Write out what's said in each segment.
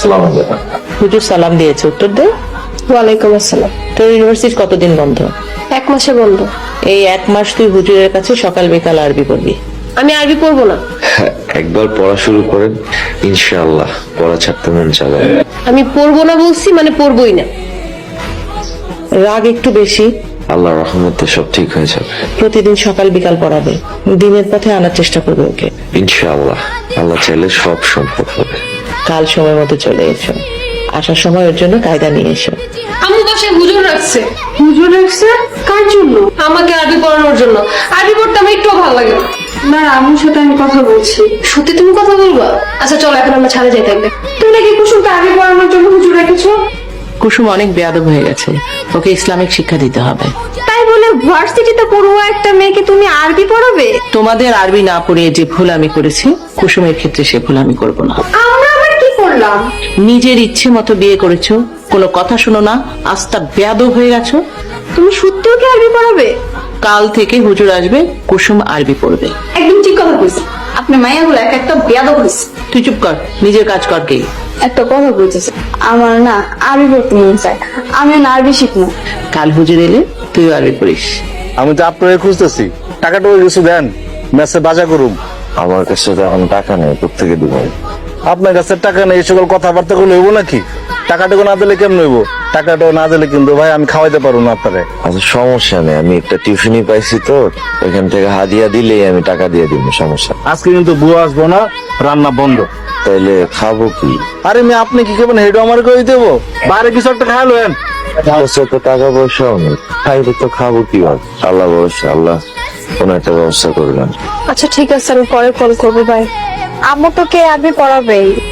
সালাম হুজুর সালাম দিয়েছে উত্তর দে। ওয়ালাইকুম আসসালাম। তোর ইউনিভার্সিটি কতদিন বন্ধ? এক মাসে বন্ধ। এই এক মাস তুই হুজুরের কাছে সকাল বিকাল আরবি পড়বি। আমি আরবি পড়ব না। হ্যাঁ, একবার পড়া শুরু করেন ইনশাআল্লাহ পড়া ছাড়তে মন চালাবে আমি পড়ব না বলছি মানে পড়বোই না। রাগ একটু বেশি। আল্লাহ রহমতে সব ঠিক হয়ে যাবে। প্রতিদিন সকাল বিকাল পড়াবে। দিনের পথে আনার চেষ্টা করবে ওকে। ইনশাআল্লাহ আল্লাহ চাইলে সব সম্ভব হবে। কাল সময় মতো চলে এসো। আসার সময় ওর জন্য কায়দা নিয়ে এসো। আম্মু বাসায় হুজুর রাখছে হুজুর রাখছে কার জন্য? আমাকে আরবি পড়ানোর জন্য। আরবি পড়তে আমার একটু ভালো লাগে না। না আম্মুর সাথে আমি কথা বলছি। সত্যি তুমি কথা বলবা? আচ্ছা চলো এখন আমরা ছাড়ে যাই থাকবে। তুমি নাকি কুসুমকে আরবি পড়ানোর জন্য হুজুর রেখেছো? কুসুম অনেক বেয়াদব হয়ে গেছে। ওকে ইসলামিক শিক্ষা দিতে হবে। তাই বলে ভার্সিটিতে পড়ুয়া একটা মেয়েকে তুমি আরবি পড়াবে? তোমাদের আরবি না পড়িয়ে যে ভুল আমি করেছি কুসুমের ক্ষেত্রে সে ভুল আমি করব না। করলাম? নিজের ইচ্ছে মতো বিয়ে করেছ কোনো কথা শোনো না আস্তা বেয়াদব হয়ে গেছো। তুমি সত্যিও কি আরবি পড়াবে? কাল থেকে হুজুর আসবে কুসুম আরবি পড়বে। একদম ঠিক কথা কইছি। আপনি মাইয়াগুলো এক একটা বেয়াদব হইছে। তুই চুপ কর নিজের কাজ কর কে। একটা কথা বলতেছে আমার না আরবি পড়তে মন চায় আমি না আরবি শিখব। কাল হুজুর এলে তুইও আরবি পড়িস। আমি তো আপনাকে খুঁজতেছি টাকাটা ওই কিছু দেন মেসে বাজা করুম। আমার কাছে তো এখন টাকা নেই কোথেকে দিব? আপনার কাছে টাকা নেই এই সকল কথাবার্তা গুলো হইব নাকি? টাকাটাকে না দিলে কেমন হইব? টাকাটাও না দিলে কিন্তু ভাই আমি খাওয়াইতে পারব না আপনারে। আচ্ছা সমস্যা নেই আমি একটা টিউশনই পাইছি তো ওইখান থেকে হাদিয়া দিলেই আমি টাকা দিয়ে দিব সমস্যা নেই। আজকে কিন্তু বুয়া আসব না রান্না বন্ধ। তাইলে খাব কি? আরে মেয়ে আপনি কি করবেন হেডো আমার করে দেবো? বাইরে কিছু একটা খাইলো হেন তো টাকা পয়সাও নেই খাইলে তো খাব কি আর? আল্লাহ ভরসা আল্লাহ কোন একটা ব্যবস্থা করবেন। আচ্ছা ঠিক আছে আমি পরে কল করব ভাই আম্মু তোকে আরবি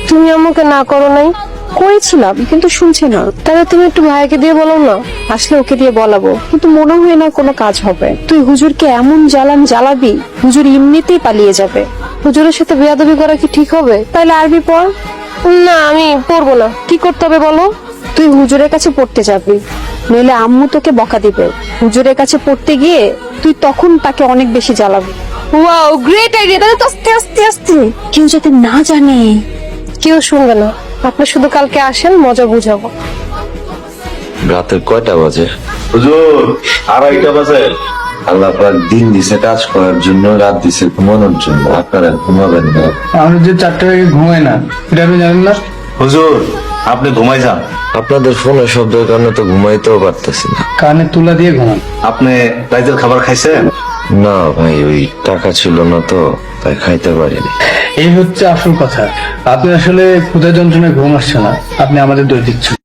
তুমি আম্মুকে না করো নাই। করেছিলাম কিন্তু শুনছে না। তাহলে তুমি একটু ভাইকে দিয়ে বলো না। আসলে ওকে দিয়ে বলাবো। কিন্তু মনে হয় না কোনো কাজ হবে। তুই হুজুরকে এমন জ্বালান জ্বালাবি হুজুর এমনিতেই পালিয়ে যাবে। হুজুরের সাথে বেয়াদবি করা কি ঠিক হবে? তাইলে আরবি পড়। না আমি পড়ব না। কি করতে হবে বলো? তুই হুজুরের কাছে পড়তে যাবি। নইলে আম্মু তোকে বকা দিবে। হুজুরের কাছে পড়তে গিয়ে তুই তখন তাকে অনেক বেশি জ্বালাবি। ওয়াও গ্রেট আইডিয়া তাহলে তো আস্তে আস্তে আস্তে। কেউ যাতে না জানে কেউ শুনবে না। আপনি শুধু কালকে আসেন মজা বুঝাবো। রাতের কয়টা বাজে? হুজুর আড়াইটা বাজে। আল্লাহ আপনার দিন দিছে কাজ করার জন্য রাত দিছে ঘুমানোর জন্য। আপনারা ঘুমাবেন না। আমরা যে চারটে আগে ঘুমাই না এটা আপনি জানেন না? হুজুর আপনি ঘুমাই যান। আপনাদের ফোনের শব্দের কারণে তো ঘুমাইতেও পারতেছি না। কানে তুলা দিয়ে ঘুমান। আপনি রাইতের খাবার খাইছেন? না ভাই, ওই টাকা ছিল না তো, তাই খাইতে পারিনি। এই হচ্ছে আসল কথা। আপনি আসলে ক্ষুধা যন্ত্রণায় ঘুম আসছে না। আপনি আমাদের দই দিচ্ছেন